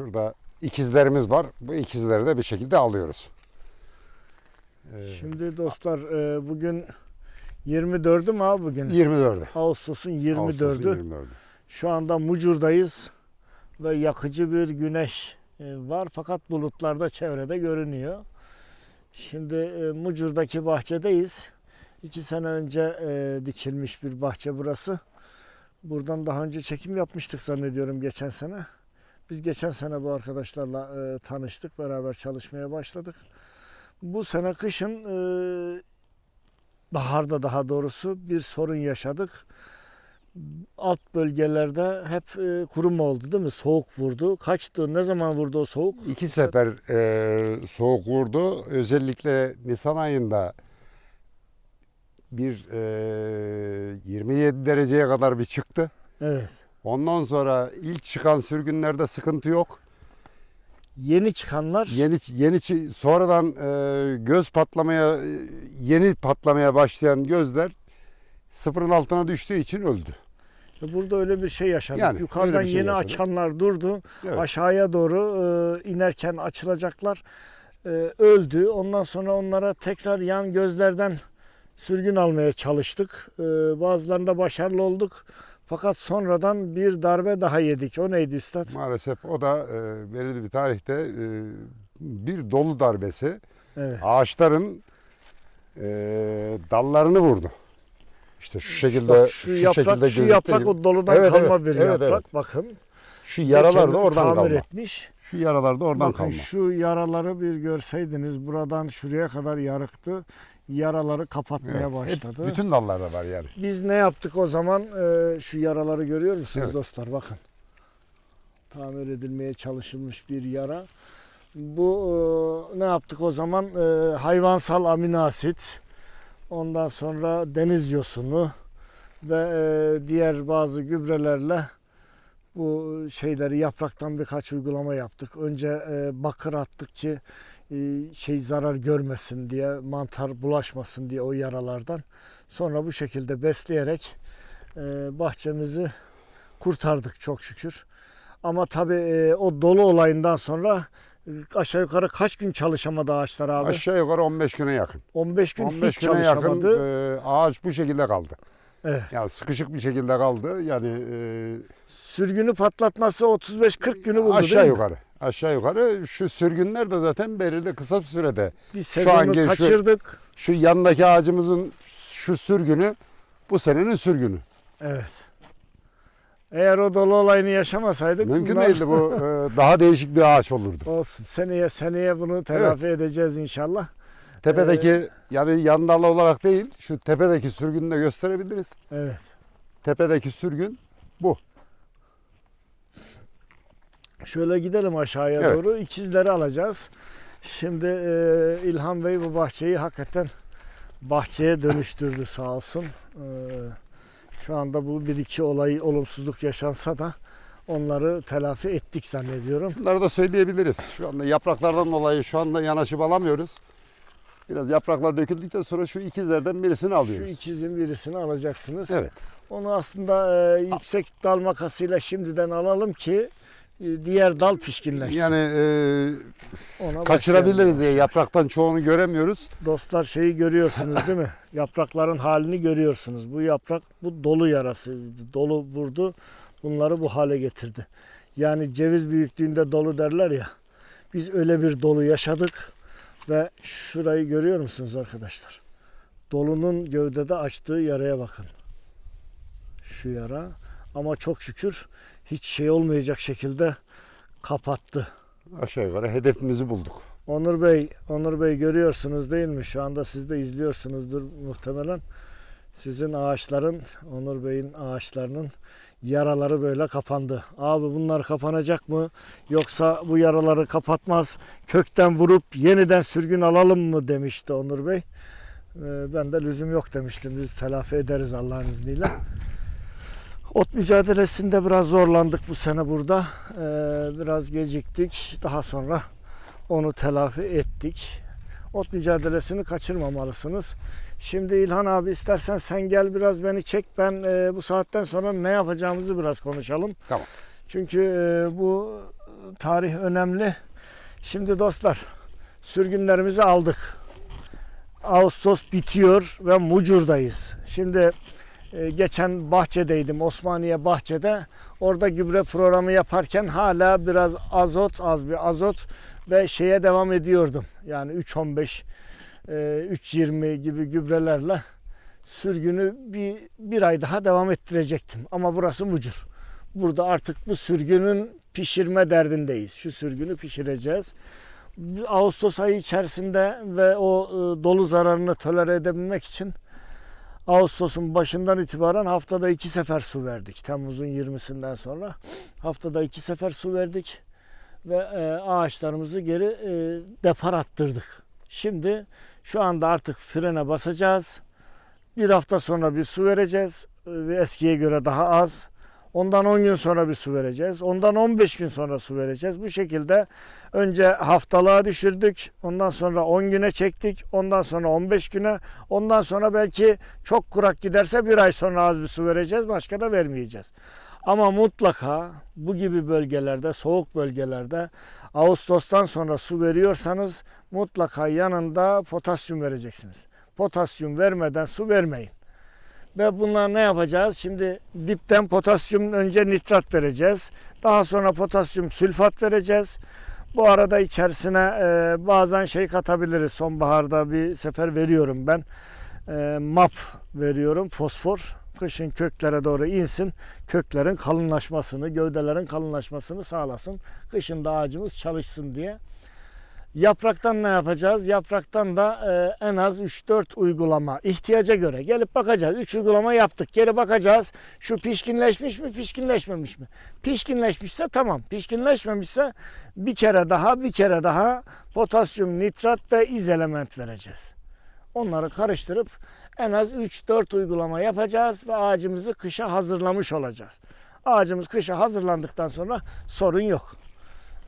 Şurada ikizlerimiz var. Bu ikizleri de bir şekilde alıyoruz. Ee, Şimdi dostlar e, bugün 24'ü mü abi bugün? 24'ü. Ağustos'un Ağustos'un 24'ü. 24'ü. Şu anda Mucur'dayız ve yakıcı bir güneş e, var fakat bulutlar da çevrede görünüyor. Şimdi e, Mucur'daki bahçedeyiz. İki sene önce e, dikilmiş bir bahçe burası. Buradan daha önce çekim yapmıştık zannediyorum geçen sene. Biz geçen sene bu arkadaşlarla e, tanıştık, beraber çalışmaya başladık. Bu sene kışın e, baharda daha doğrusu bir sorun yaşadık alt bölgelerde hep e, kuruma oldu değil mi? Soğuk vurdu. Kaçtı? Ne zaman vurdu o soğuk? İki sefer e, soğuk vurdu. Özellikle Nisan ayında bir e, 27 dereceye kadar bir çıktı. Evet. Ondan sonra ilk çıkan sürgünlerde sıkıntı yok. Yeni çıkanlar Yeni yeni sonradan e, göz patlamaya e, yeni patlamaya başlayan gözler sıfırın altına düştüğü için öldü. burada öyle bir şey yaşadık. Yani Yukarıdan şey yeni yaşadık. açanlar durdu. Evet. Aşağıya doğru e, inerken açılacaklar e, öldü. Ondan sonra onlara tekrar yan gözlerden sürgün almaya çalıştık. E, bazılarında başarılı olduk. Fakat sonradan bir darbe daha yedik. O neydi üstad? Maalesef o da e, belirli bir tarihte e, bir dolu darbesi Evet. ağaçların e, dallarını vurdu. İşte şu şekilde Bak, şu, şu yaprak, şekilde şu yaprak o doludan Evet, kalma evet, bir evet, yaprak. evet. Bakın. Şu yaralar da oradan tamir kalma. etmiş. Şu yaralar da oradan Bakın kalma. şu yaraları bir görseydiniz buradan şuraya kadar yarıktı. Yaraları kapatmaya Evet, hep başladı. bütün dallarda var yani. Biz ne yaptık o zaman? Ee, şu yaraları görüyor musunuz Evet. dostlar? Bakın. Tamir edilmeye çalışılmış bir yara. Bu e, ne yaptık o zaman? E, hayvansal amino asit. Ondan sonra deniz yosunu ve e, diğer bazı gübrelerle bu şeyleri yapraktan birkaç uygulama yaptık. Önce e, bakır attık ki şey zarar görmesin diye, mantar bulaşmasın diye o yaralardan. Sonra bu şekilde besleyerek e, bahçemizi kurtardık çok şükür. Ama tabii e, o dolu olayından sonra e, aşağı yukarı kaç gün çalışamadı ağaçlar abi? Aşağı yukarı 15 güne yakın. 15 gün 15 hiç güne yakın çalışamadı. e, ağaç bu şekilde kaldı. Evet. Yani sıkışık bir şekilde kaldı. Yani e, Sürgünü patlatması 35-40 günü buldu aşağı değil mi? yukarı. Aşağı yukarı şu sürgünler de zaten belirli kısa sürede. Biz Şu sezonu anki şu- kaçırdık. Şu yanındaki ağacımızın şu sürgünü bu senenin sürgünü. Evet. Eğer o dolu olayını yaşamasaydık Mümkün bunlar- değildi bu. e, daha değişik bir ağaç olurdu. Olsun. Seneye seneye bunu telafi edeceğiz inşallah. Tepedeki yani yan dal olarak değil şu tepedeki sürgünü de gösterebiliriz. Evet. Tepedeki sürgün Şöyle gidelim aşağıya Evet. doğru. İkizleri alacağız. Şimdi e, İlhan Bey bu bahçeyi hakikaten bahçeye dönüştürdü sağ olsun. E, şu anda bu bir iki olay olumsuzluk yaşansa da onları telafi ettik zannediyorum. bunları da söyleyebiliriz. Şu anda yapraklardan dolayı şu anda yanaşıp alamıyoruz. Biraz yapraklar döküldükten sonra şu ikizlerden birisini Şu alıyoruz. ikizin birisini alacaksınız. Evet. Onu aslında e, yüksek dal makasıyla şimdiden alalım ki e, diğer dal pişkinleşsin. Yani e, Ona başlayalım. kaçırabiliriz diye yapraktan çoğunu göremiyoruz. Dostlar şeyi görüyorsunuz değil mi? Yaprakların halini görüyorsunuz. Bu yaprak bu dolu yarası. Dolu vurdu. Bunları bu hale getirdi. Yani ceviz büyüklüğünde dolu derler ya. Biz öyle bir dolu yaşadık ve şurayı görüyor musunuz arkadaşlar? Dolunun gövdede açtığı yaraya bakın. Şu yara. Ama çok şükür hiç şey olmayacak şekilde kapattı. Aşağı yukarı hedefimizi bulduk. Onur Bey, Onur Bey görüyorsunuz değil mi? Şu anda siz de izliyorsunuzdur muhtemelen. Sizin ağaçların, Onur Bey'in ağaçlarının yaraları böyle kapandı. Abi bunlar kapanacak mı? Yoksa bu yaraları kapatmaz, kökten vurup yeniden sürgün alalım mı demişti Onur Bey. Ee, Ben de lüzum yok demiştim. Biz telafi ederiz Allah'ın izniyle. Ot mücadelesinde biraz zorlandık bu sene burada. Ee, Biraz geciktik. Daha sonra onu telafi ettik. Ot mücadelesini kaçırmamalısınız. Şimdi İlhan abi istersen sen gel biraz beni çek. Ben e, bu saatten sonra ne yapacağımızı biraz konuşalım. Tamam. Çünkü e, bu tarih önemli. Şimdi dostlar sürgünlerimizi aldık. Ağustos bitiyor ve Mucur'dayız. Şimdi e, geçen bahçedeydim Osmaniye bahçede. Orada gübre programı yaparken hala biraz azot az bir azot ve şeye devam ediyordum. Yani 3.15 e, 3.20 gibi gübrelerle sürgünü bir, bir ay daha devam ettirecektim. Ama burası Mucur. Burada artık bu sürgünün pişirme derdindeyiz. Şu sürgünü pişireceğiz. Ağustos ayı içerisinde ve o e, dolu zararını tolere edebilmek için Ağustos'un başından itibaren haftada iki sefer su verdik. Temmuz'un 20'sinden sonra haftada iki sefer su verdik ve e, ağaçlarımızı geri e, depar attırdık. Şimdi şu anda artık frene basacağız. Bir hafta sonra bir su vereceğiz e, eskiye göre daha az. Ondan 10 gün sonra bir su vereceğiz. Ondan 15 gün sonra su vereceğiz. Bu şekilde önce haftalığa düşürdük. Ondan sonra 10 güne çektik. Ondan sonra 15 güne. Ondan sonra belki çok kurak giderse bir ay sonra az bir su vereceğiz. Başka da vermeyeceğiz. Ama mutlaka bu gibi bölgelerde, soğuk bölgelerde Ağustos'tan sonra su veriyorsanız mutlaka yanında potasyum vereceksiniz. Potasyum vermeden su vermeyin. Ve bunlar ne yapacağız? Şimdi dipten potasyum önce nitrat vereceğiz. Daha sonra potasyum sülfat vereceğiz. Bu arada içerisine e, bazen şey katabiliriz. Sonbaharda bir sefer veriyorum ben. E, MAP veriyorum, fosfor. Kışın köklere doğru insin. Köklerin kalınlaşmasını, gövdelerin kalınlaşmasını sağlasın. Kışın da ağacımız çalışsın diye. Yapraktan ne yapacağız? Yapraktan da e, en az 3-4 uygulama ihtiyaca göre gelip bakacağız. 3 uygulama yaptık. Geri bakacağız. Şu pişkinleşmiş mi, pişkinleşmemiş mi? Pişkinleşmişse tamam. Pişkinleşmemişse bir kere daha, bir kere daha potasyum, nitrat ve iz element vereceğiz. Onları karıştırıp en az 3-4 uygulama yapacağız ve ağacımızı kışa hazırlamış olacağız. Ağacımız kışa hazırlandıktan sonra sorun yok.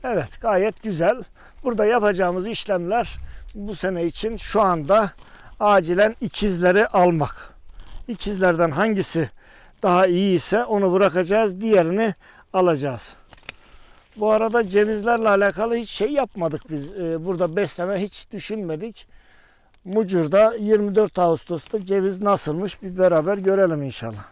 Evet gayet güzel. Burada yapacağımız işlemler bu sene için şu anda acilen ikizleri almak. İkizlerden hangisi daha iyi ise onu bırakacağız, diğerini alacağız. Bu arada cevizlerle alakalı hiç şey yapmadık biz. Ee, burada besleme hiç düşünmedik. Mucur'da 24 Ağustos'ta ceviz nasılmış bir beraber görelim inşallah.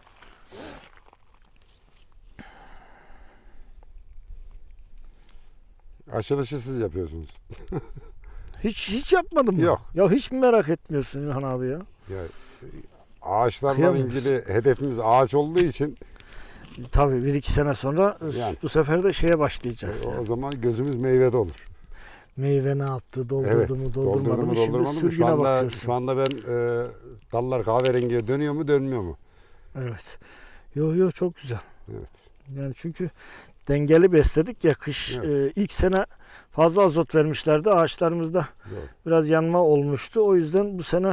Açılışı siz yapıyorsunuz. Hiç hiç yapmadım mı? Yok. Ya hiç mi merak etmiyorsun İlhan abi ya? Ya, ağaçlarla Kıyamıyoruz. ilgili hedefimiz ağaç olduğu için Tabii bir iki sene sonra Yani. bu sefer de şeye başlayacağız. e, yani. o zaman gözümüz meyvede olur. Meyve ne yaptı? Doldurdu Evet, mu? Doldurmadı Doldurdu mı? mu Şimdi mı? Şu sürgüne anda, bakıyorsun. şu anda ben e, dallar kahverengiye dönüyor mu dönmüyor mu? Evet. Yo yo çok güzel. Evet. Yani çünkü dengeli besledik ya kış Evet. e, ilk sene fazla azot vermişlerdi ağaçlarımızda Yok. biraz yanma olmuştu. O yüzden bu sene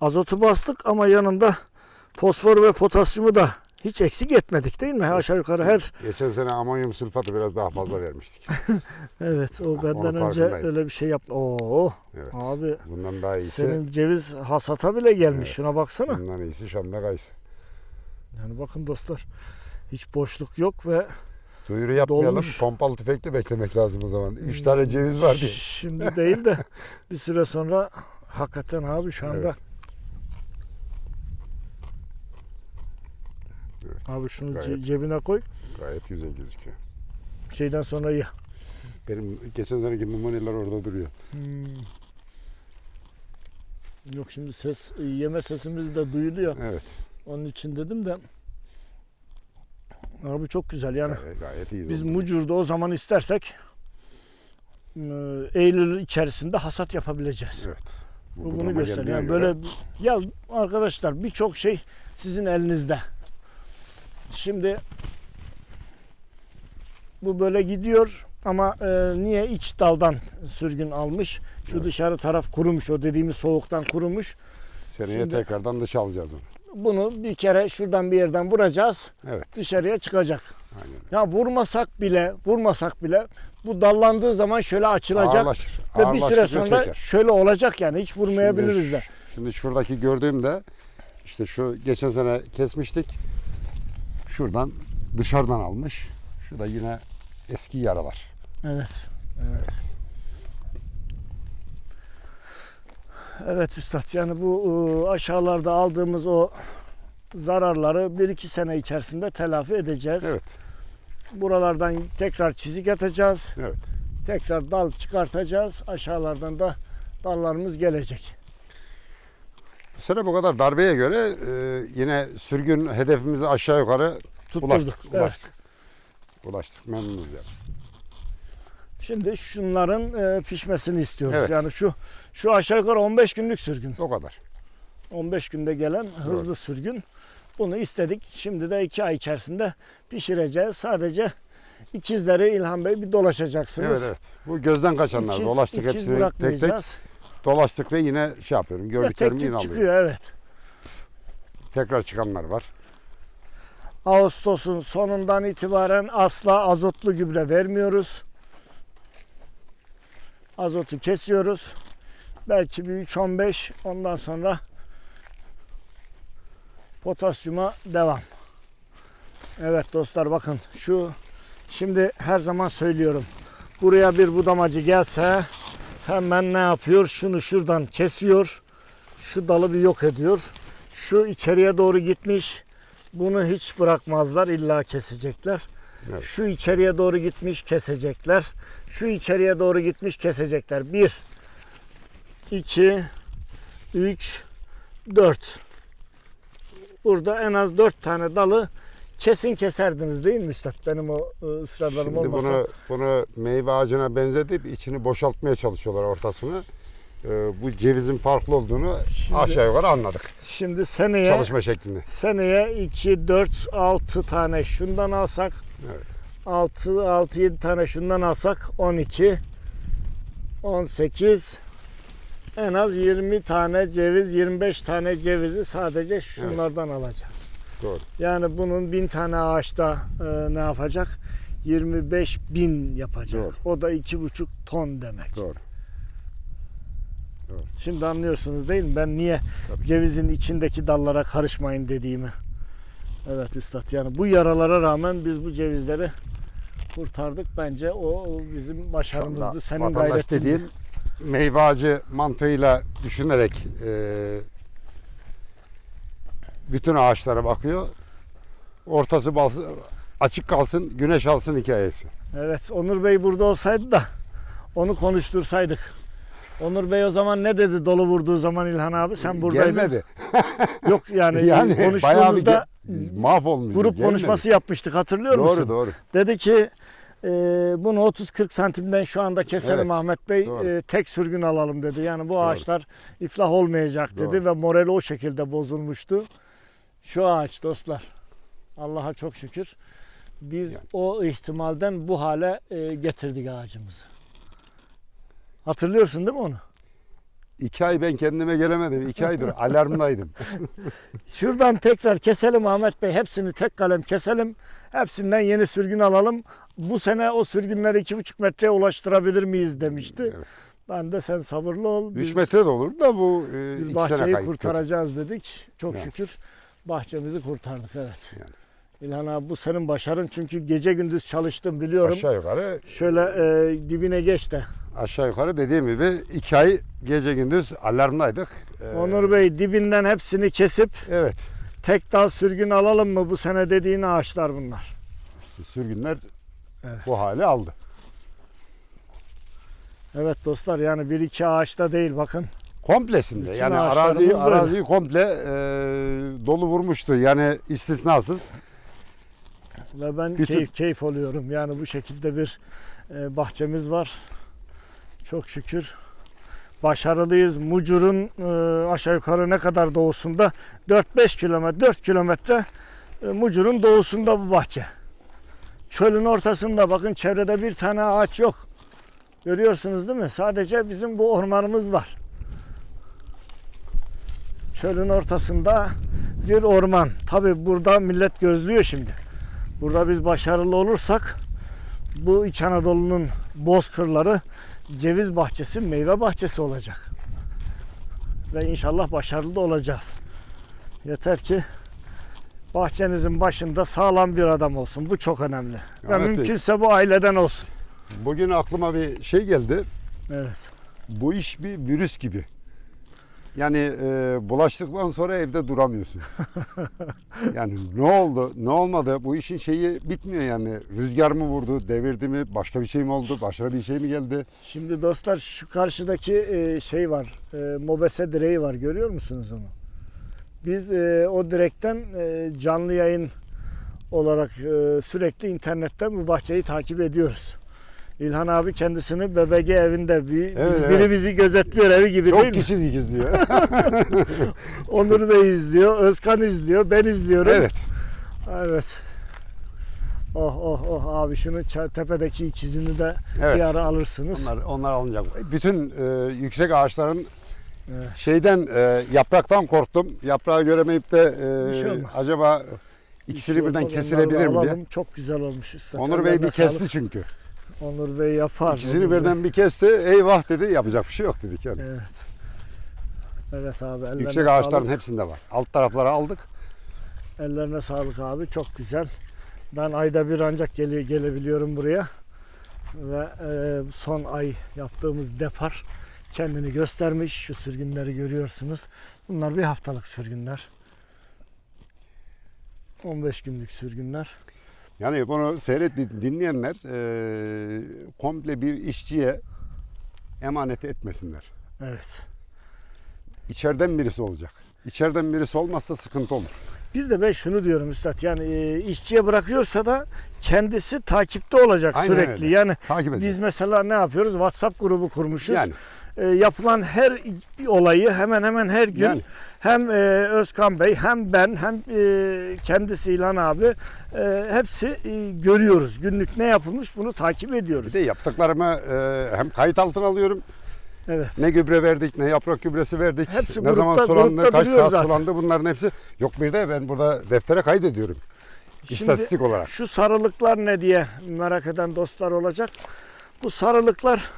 azotu bastık ama yanında fosfor ve potasyumu da hiç eksik etmedik değil mi? Aşağı yukarı her Geçen sene amonyum sülfatı biraz daha fazla vermiştik. evet o benden önce öyle bir şey yaptı. Oo Evet. abi Bundan daha iyisi, senin ceviz hasata bile gelmiş. Evet. Şuna baksana. bundan iyisi Şam'da kayısı. Yani bakın dostlar hiç boşluk yok ve Duyuru yapmayalım, Dolmuş. pompalı tüfekle beklemek lazım o zaman. Üç tane ceviz var diye. Şimdi değil de bir süre sonra hakikaten abi şu anda Evet. Evet, abi şunu gayet. cebine koy Gayet güzel gözüküyor. şeyden sonra ye. Benim geçen seneki numaralar orada duruyor. Hmm. Yok şimdi ses yeme sesimiz de duyuluyor. Evet, Onun için dedim de abi çok güzel yani. gayet, gayet iyi. Biz oldu. Mucur'da o zaman istersek e, Eylül içerisinde hasat yapabileceğiz. Evet. Bu Bu bunu gösteriyor. Yani böyle ya arkadaşlar birçok şey sizin elinizde. Şimdi bu böyle gidiyor ama e, niye iç daldan sürgün almış? Şu Evet. dışarı taraf kurumuş. O dediğimiz soğuktan kurumuş. Seneye Şimdi- tekrardan dışa alacağız onu. Bunu bir kere şuradan bir yerden vuracağız. Evet, Dışarıya çıkacak. aynen. Ya vurmasak bile, vurmasak bile bu dallandığı zaman şöyle açılacak Ağırlaşır. ve bir ağırlaştıkça süre sonra çeker. şöyle olacak yani hiç vurmayabiliriz Şimdi de. Şimdi şuradaki gördüğümde işte şu geçen sene kesmiştik. Şuradan dışarıdan almış. Şu da yine eski yaralar. Evet. Evet. Evet üstad yani bu e, aşağılarda aldığımız o zararları 1-2 sene içerisinde telafi edeceğiz. Evet. Buralardan tekrar çizik atacağız. Evet. Tekrar dal çıkartacağız. Aşağılardan da dallarımız gelecek. Bu sene bu kadar darbeye göre e, yine sürgün hedefimizi aşağı yukarı Tutturduk. ulaştık. Evet. Ulaştık. Ulaştık. Memnunuz yani. Şimdi şunların e, pişmesini istiyoruz. Evet. Yani şu şu aşağı yukarı 15 günlük sürgün. O kadar. 15 günde gelen hızlı sürgün. Bunu istedik. Şimdi de 2 ay içerisinde pişireceğiz. Sadece ikizleri İlhan Bey bir dolaşacaksınız. Evet evet. Bu gözden kaçanlar. İkiz- Dolaştık ikiz hepsini tek tek. Bırakmayacağız. Dolaştık ve yine şey yapıyorum. Gördüklerimi yine alıyorum. çıkıyor evet. Tekrar çıkanlar var. Ağustos'un sonundan itibaren asla azotlu gübre vermiyoruz. Azotu kesiyoruz. Belki bir 3-15 ondan sonra potasyuma devam. Evet dostlar bakın şu şimdi her zaman söylüyorum. Buraya bir budamacı gelse hemen ne yapıyor? Şunu şuradan kesiyor. Şu dalı bir yok ediyor. Şu içeriye doğru gitmiş. Bunu hiç bırakmazlar. illa kesecekler. Evet. Şu içeriye doğru gitmiş kesecekler. Şu içeriye doğru gitmiş kesecekler. 1 2 3 4 Burada en az 4 tane dalı kesin keserdiniz değil mi üstad? Benim o e, ısrarlarım Şimdi olmasa. bunu bunu meyve ağacına benzetip içini boşaltmaya çalışıyorlar ortasını. Ee, bu cevizin farklı olduğunu Şimdi- aşağı yukarı anladık. Şimdi seneye Çalışma şeklini. seneye 2 4 6 tane şundan alsak Evet. 6 6 7 tane şundan alsak 12 18 en az 20 tane ceviz 25 tane cevizi sadece şunlardan alacağız. Doğru. Yani bunun 1000 tane ağaçta e, ne yapacak? 25 bin yapacak. Doğru. O da 2,5 ton demek. Doğru. Şimdi anlıyorsunuz değil mi? Ben niye Tabii. cevizin içindeki dallara karışmayın dediğimi. Evet üstad yani bu yaralara rağmen biz bu cevizleri kurtardık. Bence o o bizim başarımızdı. Senin Vatandaş gayretin. dediğin meyve ağacı mantığıyla düşünerek e, bütün ağaçlara bakıyor. Ortası bal, açık kalsın, güneş alsın hikayesi. Evet Onur Bey burada olsaydı da onu konuştursaydık. Onur Bey o zaman ne dedi dolu vurduğu zaman İlhan abi sen buradaydın. Gelmedi. Yok yani, Yani konuştuğumuzda mahvolmuş. grup gelmedi. konuşması yapmıştık hatırlıyor musun? Doğru doğru. Dedi ki e, bunu 30-40 santimden şu anda keselim Evet, Ahmet Bey. doğru. e, tek sürgün alalım dedi. Yani bu ağaçlar iflah olmayacak dedi Doğru. ve morali o şekilde bozulmuştu. Şu ağaç dostlar. Allah'a çok şükür. Biz Yani. o ihtimalden bu hale e, getirdik ağacımızı. Hatırlıyorsun değil mi onu? İki ay ben kendime gelemedim. İki aydır alarmdaydım. Şuradan tekrar keselim Ahmet Bey. Hepsini tek kalem keselim. Hepsinden yeni sürgün alalım. Bu sene o sürgünleri iki buçuk metreye ulaştırabilir miyiz demişti. Evet. Ben de sen sabırlı ol. Biz, metre de olur da bu e, biz bahçeyi kurtaracağız dedik. Çok Yani. şükür bahçemizi kurtardık evet. Yani. İlhan abi bu senin başarın çünkü gece gündüz çalıştım biliyorum. Aşağı yukarı Şöyle e, dibine geç de. aşağı yukarı dediğim gibi iki ay gece gündüz alarmdaydık. Ee, Onur Bey dibinden hepsini kesip Evet. tek dal sürgün alalım mı bu sene dediğin ağaçlar bunlar. Sürgünler Evet. bu hale aldı. Evet dostlar yani bir iki ağaçta değil bakın. Komplesinde Bütün yani araziyi, böyle. araziyi komple e, dolu vurmuştu. Yani istisnasız. Ve ben Bütün- keyif, keyif oluyorum. Yani bu şekilde bir e, bahçemiz var. Çok şükür. Başarılıyız. Mucur'un e, aşağı yukarı ne kadar doğusunda? 4-5 kilometre, 4 kilometre e, Mucur'un doğusunda bu bahçe. Çölün ortasında bakın çevrede bir tane ağaç yok. Görüyorsunuz değil mi? Sadece bizim bu ormanımız var. Çölün ortasında bir orman. Tabi burada millet gözlüyor şimdi. Burada biz başarılı olursak bu İç Anadolu'nun bozkırları ceviz bahçesi, meyve bahçesi olacak. Ve inşallah başarılı da olacağız. Yeter ki bahçenizin başında sağlam bir adam olsun. Bu çok önemli. Ve Ahmet Bey. mümkünse bu aileden olsun. Bugün aklıma bir şey geldi. Evet. Bu iş bir virüs gibi. Yani e, bulaştıktan sonra evde duramıyorsun. yani ne oldu, ne olmadı? Bu işin şeyi bitmiyor yani. Rüzgar mı vurdu, devirdi mi, başka bir şey mi oldu, başka bir şey mi geldi? Şimdi dostlar şu karşıdaki e, şey var. E, Mobese direği var. Görüyor musunuz onu? Biz e, o direkten e, canlı yayın olarak e, sürekli internetten bu bahçeyi takip ediyoruz. İlhan abi kendisini BBG evinde bir, Evet, biz- evet. biri bizi gözetliyor evi gibi değil Çok mi? kişi izliyor. Onur Bey izliyor, Özkan izliyor, ben izliyorum. evet. Evet. Oh oh oh abi şunu tepedeki ikizini de Evet. bir ara alırsınız. Onlar, onlar alınacak. Bütün e, yüksek ağaçların Evet. şeyden e, yapraktan korktum. Yaprağı göremeyip de e, Bir şey olmaz. acaba ikisini şey birden kesilebilir mi diye. Çok güzel olmuş. Onur Bey bir kesti sağlık. çünkü. Onur Bey yapar. İkisini Onur Bey. birden bir kesti. Eyvah dedi. Yapacak bir şey yok dedik yani. Evet. Evet abi ellerine Yüksek sağlık. ağaçların hepsinde var. Alt tarafları aldık. Ellerine sağlık abi çok güzel. Ben ayda bir ancak gele, gelebiliyorum buraya. Ve e, son ay yaptığımız depar kendini göstermiş. Şu sürgünleri görüyorsunuz. Bunlar bir haftalık sürgünler. 15 günlük sürgünler. Yani bunu seyret dinleyenler e, komple bir işçiye emanet etmesinler. Evet. İçeriden birisi olacak. İçeriden birisi olmazsa sıkıntı olur. Bir de ben şunu diyorum üstad yani e, işçiye bırakıyorsa da kendisi takipte olacak Aynen sürekli. öyle. Yani Takip edin. biz mesela ne yapıyoruz? WhatsApp grubu kurmuşuz. yani E, yapılan her olayı hemen hemen her gün Yani. hem e, Özkan Bey hem ben hem e, kendisi İlhan abi e, hepsi e, görüyoruz. Günlük ne yapılmış bunu takip bir ediyoruz. de yaptıklarımı e, hem kayıt altına alıyorum. Evet. Ne gübre verdik, ne yaprak gübresi verdik. Hepsi ne zaman grupta- sulandı, grupta kaç saat zaten. sulandı bunların hepsi. Yok bir de ben burada deftere kaydediyorum. İstatistik olarak. Şu sarılıklar ne diye merak eden dostlar olacak. Bu sarılıklar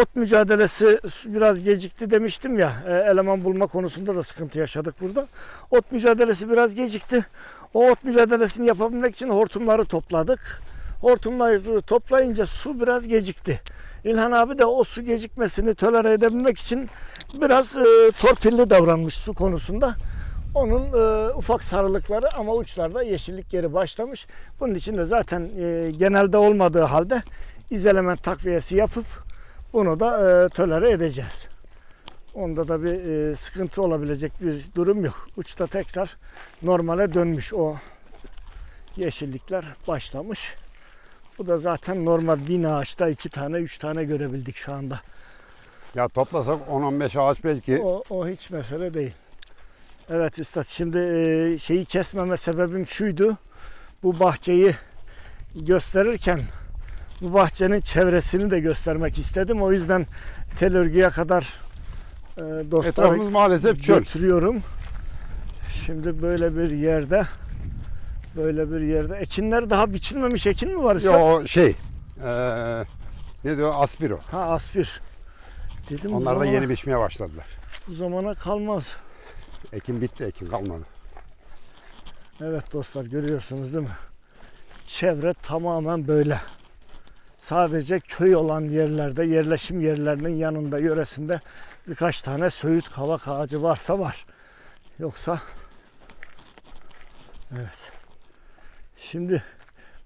ot mücadelesi biraz gecikti demiştim ya. e, Eleman bulma konusunda da sıkıntı yaşadık burada. Ot mücadelesi biraz gecikti. O ot mücadelesini yapabilmek için hortumları topladık. Hortumları toplayınca su biraz gecikti. İlhan abi de o su gecikmesini tolere edebilmek için biraz e, torpilli davranmış su konusunda. Onun e, ufak sarılıkları ama uçlarda yeşillik geri başlamış. Bunun için de zaten e, genelde olmadığı halde izelement takviyesi yapıp bunu da e, tolere edeceğiz. Onda da bir e, sıkıntı olabilecek bir durum yok. Uçta tekrar normale dönmüş o yeşillikler başlamış. Bu da zaten normal bin ağaçta iki tane üç tane görebildik şu anda. Ya toplasak 10-15 ağaç belki. O, o hiç mesele değil. Evet üstad şimdi e, şeyi kesmeme sebebim şuydu. Bu bahçeyi gösterirken bu bahçenin çevresini de göstermek istedim. O yüzden tel örgüye kadar e, dostlara Etrafımız maalesef çöl. götürüyorum. Şimdi böyle bir yerde böyle bir yerde ekinler daha biçilmemiş ekin mi var üstad? Yo şey. eee ne diyor? Aspiro. Ha aspir. Dedim Onlar da yeni biçmeye başladılar. bu zamana kalmaz. Ekim bitti, ekim kalmadı. Evet dostlar görüyorsunuz değil mi? Çevre tamamen böyle. Sadece köy olan yerlerde, yerleşim yerlerinin yanında, yöresinde birkaç tane söğüt kavak ağacı varsa var. Yoksa evet. Şimdi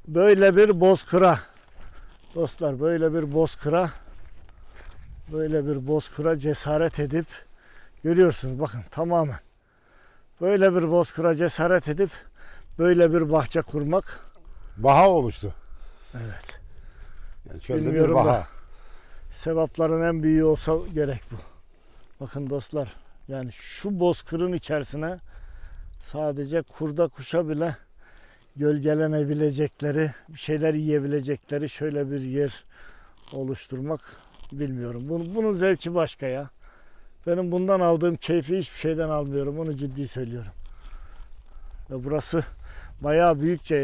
böyle bir bozkıra dostlar böyle bir bozkıra böyle bir bozkıra cesaret edip görüyorsunuz bakın tamamen böyle bir bozkıra cesaret edip böyle bir bahçe kurmak Baha oluştu. evet Yani bir Bilmiyorum baha. da. sevapların en büyüğü olsa gerek bu. Bakın dostlar yani şu bozkırın içerisine sadece kurda kuşa bile gölgelenebilecekleri, bir şeyler yiyebilecekleri şöyle bir yer oluşturmak bilmiyorum. Bunun, bunun zevki başka ya. Benim bundan aldığım keyfi hiçbir şeyden almıyorum. Onu ciddi söylüyorum. Ve burası bayağı büyükçe e,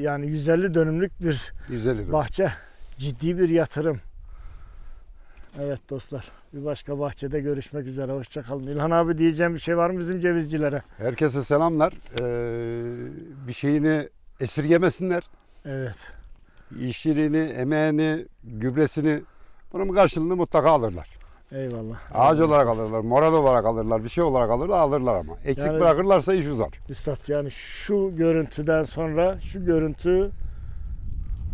yani 150 dönümlük bir 150 dönüm. bahçe. Ciddi bir yatırım. Evet dostlar. Bir başka bahçede görüşmek üzere. Hoşçakalın. İlhan abi diyeceğim bir şey var mı bizim cevizcilere? Herkese selamlar. Ee, bir şeyini esirgemesinler. Evet. işçiliğini, emeğini, gübresini bunun karşılığını mutlaka alırlar. Eyvallah. Ağaç Eyvallah. olarak alırlar, moral olarak alırlar, bir şey olarak alırlar, alırlar ama. Eksik Yani- bırakırlarsa iş uzar. Üstad yani şu görüntüden sonra şu görüntü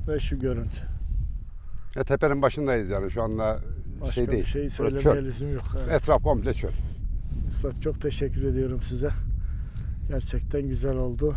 ve şu görüntü. E, tepenin başındayız yani şu anda Başka şey değil. bir şey söylemeye çöl. lüzum yok. Evet. Etraf komple çöl. Üstad çok teşekkür ediyorum size. Gerçekten güzel oldu.